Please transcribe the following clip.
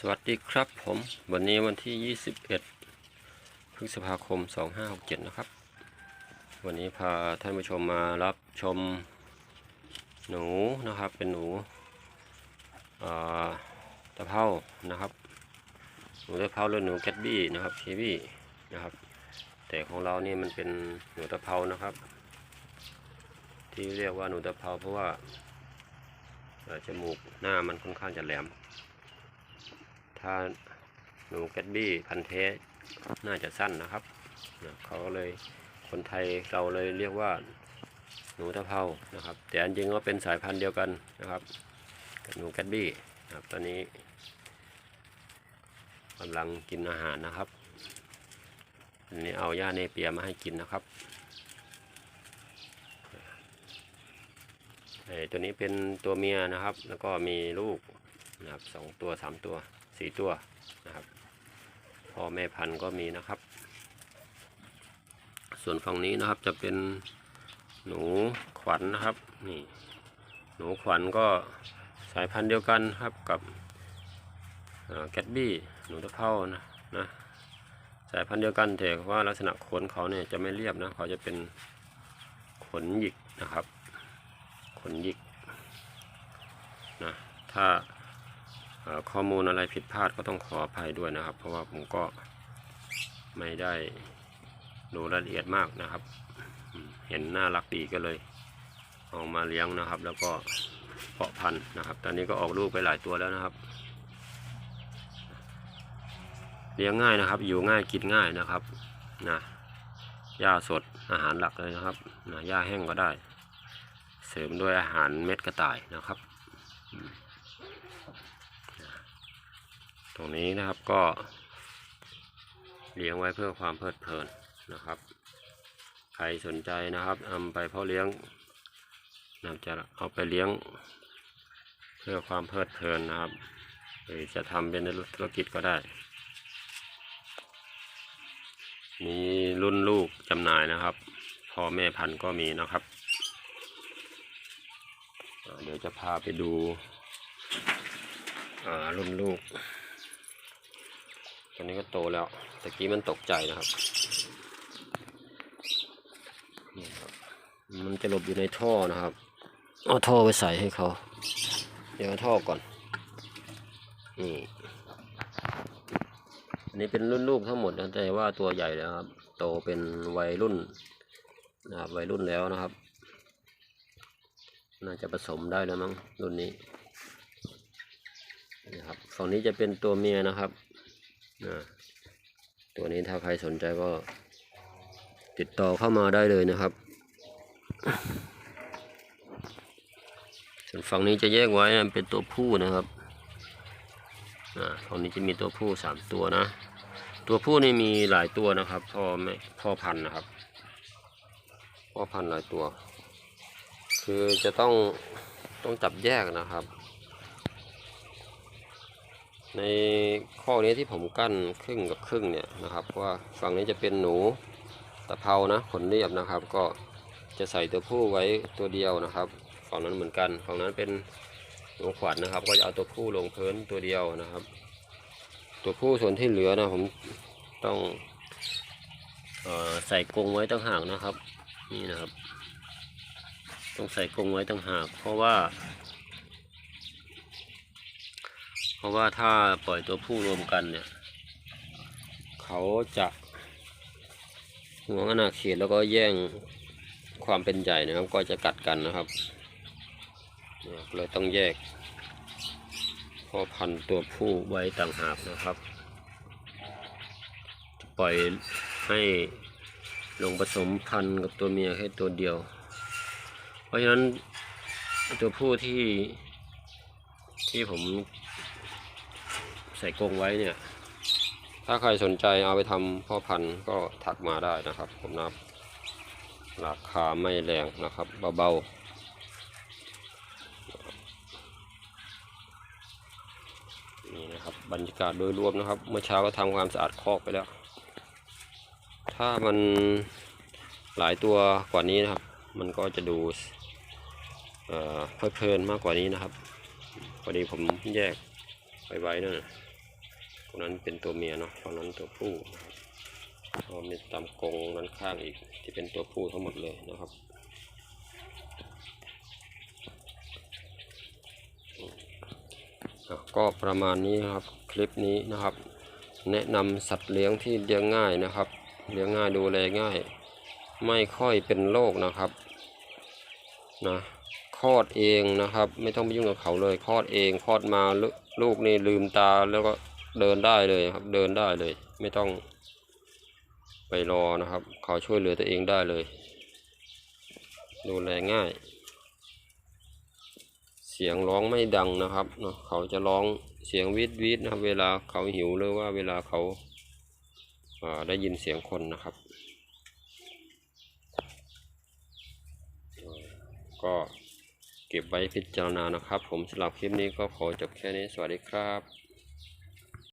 สวัสดีครับผมวันนี้วันที่ 21 พฤษภาคม 2567 นะครับ วันนี้พาท่านผู้ชมมารับชมหนูนะครับเป็นหนูตะเภานะครับ หนูตะเภาหรือหนูแกตบี้นะครับเคบี้นะครับ แต่ของเรานี่มันเป็นหนูตะเภานะครับ ที่เรียกว่าหนูตะเภาเพราะว่าจมูกหน้ามันค่อนข้างจะแหลมาหนูแกตบี้พันธ์แท้น่าจะสั้นนะครับนะเขาเลยคนไทยเราเลยเรียกว่าหนูตะเภานะครับ แต่อันจริงก็เป็นสายพันธุ์เดียวกันนะครับกับหนูแกตบี้นะครับตอนนี้กำลังกินอาหารนะครับอันนี้เอาหญ้าเนเปียมาให้กินนะครับไอ้ตัวนี้เป็นตัวเมียนะครับ แล้วก็มีลูก นะครับสองตัวสามตัวสี่ตัวนะครับพ่อแม่พันธุ์ก็มีนะครับ ส่วนฝั่งนี้นะครับจะเป็นหนูขวัญนนะครับนี่หนูขวัญก็สายพันธุ์เดียวกันครับกับแกตบี้หนูตะเภานะนะสายพันธุ์เดียวกันแต่ว่าลักษณะขนเขาเนี่ยจะไม่เรียบนะเขาจะเป็นขนหยิกนะครับ ขนหยิกนะถ้า ข้อมูลอะไรผิดพลาดก็ต้องขออภัยด้วยนะครับ เพราะว่าผมก็ไม่ได้ดูรายละเอียดมากนะครับ เห็นน่ารักดีก็เลยเอามาเลี้ยงนะครับ แล้วก็เพาะพันธุ์นะครับ ตอนนี้ก็ออกลูกไปหลายตัวแล้วนะครับ เลี้ยงง่ายนะครับ อยู่ง่ายกินง่ายนะครับนะหญ้าสดอาหารหลักเลยนะครับนะหญ้าแห้งก็ได้ เสริมด้วยอาหารเม็ดกระต่ายนะครับ ตร งนี้นะครับก็เลี้ยงไว้เพื่อความเพลิดเพลินนะครับ ใครสนใจนะครับนำไปเพาะเลี้ยงนำจะเอาไปเลี้ยง เพื่อความเพลิดเพลินนะครับ หรือจะทำเป็นธุรกิจก็ได้ มีรุ่นลูกจำหน่ายนะครับพ่อแม่พันธุ์ก็มีนะครับ เดี๋ยวจะพาไปดูรุ่นลูก ตอนนี้ก็โตแล้วตะกี้มันตกใจนะครับนี่ครับ มันจะหลบอยู่ในท่อนะครับ เอาท่อไปใส่ให้เขา เดี๋ยวเอาท่อก่อน นี่อันนี้เป็นรุ่นลูกทั้งหมดนะแต่ว่าตัวใหญ่แล้วครับ โตเป็นวัยรุ่นนะครับวัยรุ่นแล้วนะครับ น่าจะผสมได้แล้วมั้งรุ่นนี้นะครับฝั่งนี้จะเป็นตัวเมียนะครับ ตัวนี้ถ้าใครสนใจก็ ติดต่อเข้ามาได้เลยนะครับ ส่วนฝั่งนี้จะแยกไว้นเป็นตัวผู้นะครับอ่าฝั่งนี้จะมีตัวผู้สามตัวนะ ตัวผู้นี่มีหลายตัวนะครับพ่อแม่พ่อพันธุ์นะครับพ่อพันธุ์หลายตัว คือจะต้องต้องจับแยกนะครับ ในข้อนี้ที่ผมกั้นครึ่งกับครึ่งเนี่ยนะครับว่าฝั่งนี้จะเป็นหนูตะเภานะขนเรียบนะครับ ก็จะใส่ตัวผู้ไว้ตัวเดียวนะครับฝั่งนั้นเหมือนกันฝั่งนั้นเป็นหนูขวัญนะครับ ก็จะเอาตัวผู้ลงพื้นตัวเดียวนะครับ ตัวผู้ส่วนที่เหลือนะผมต้องออใส่กรงไว้ตั้งห่างนะครับ นี่นะครับ ต้องใส่กรงไว้ตั้งห่างเพราะว่า เพ ราะว่าถ้าปล่อยตัวผู้รวมกันเนี่ย เขาจะหวงอาณาเขตแล้วก็แย่งความเป็นใหญ่นะครับ ก็จะกัดกันนะครับเนี่ยเลยต้องแยกพ่อพันธุ์ตัวผู้ไว้ต่างหากนะครับ ปล่อยให้ลงผสมพันธุ์กับตัวเมียแค่ตัวเดียว เพราะฉะนั้นตัวผู้ที่ที่ผม ใส่กรงไว้เนี่ย ถ้าใครสนใจเอาไปทำพ่อพันธุ์ก็ถักมาได้นะครับ ผมนับราคาไม่แรงนะครับเบาๆนี่นะครับบรรยากาศโดยรวมนะครับ เมื่อเช้าก็ทำความสะอาดคอกไปแล้ว ถ้ามันหลายตัวกว่านี้นะครับ มันก็จะดูเอ่อเพลิดเพลินมากกว่านี้นะครับพอดีผมแยกไปไว้นั่น นั้นเป็นตัวเมียเนาะฝั่งนั้นตัวผู้นะครับพอมีตามกงนั้นข้างอีกที่เป็นตัวผู้ทั้งหมดเลยนะครับก็ประมาณนี้นะครับคลิปนี้นะครับ แนะนำสัตว์เลี้ยงที่เลี้ยงง่ายนะครับ เลี้ยงง่ายดูแลง่าย ไม่ค่อยเป็นโรคนะครับนะคลอดเองนะครับ ไม่ต้องไปยุ่งกับเขาเลยคลอดเองคลอดมาลลูกนี่ลืมตาแล้วก็ เดินได้เลยครับ เดินได้เลย ไม่ต้องไปรอนะครับ เขาช่วยเหลือตัวเองได้เลย ดูแลง่าย เสียงร้องไม่ดังนะครับเนาะเขาจะร้องเสียงวีดวีดนะครับ เวลาเขาหิวหรือว่าเวลาเขาาได้ยินเสียงคนนะครับ ก็เก็บไว้พิจารณานะครับ ผมสำหรับคลิปนี้ก็ขอจบแค่นี้สวัสดีครับ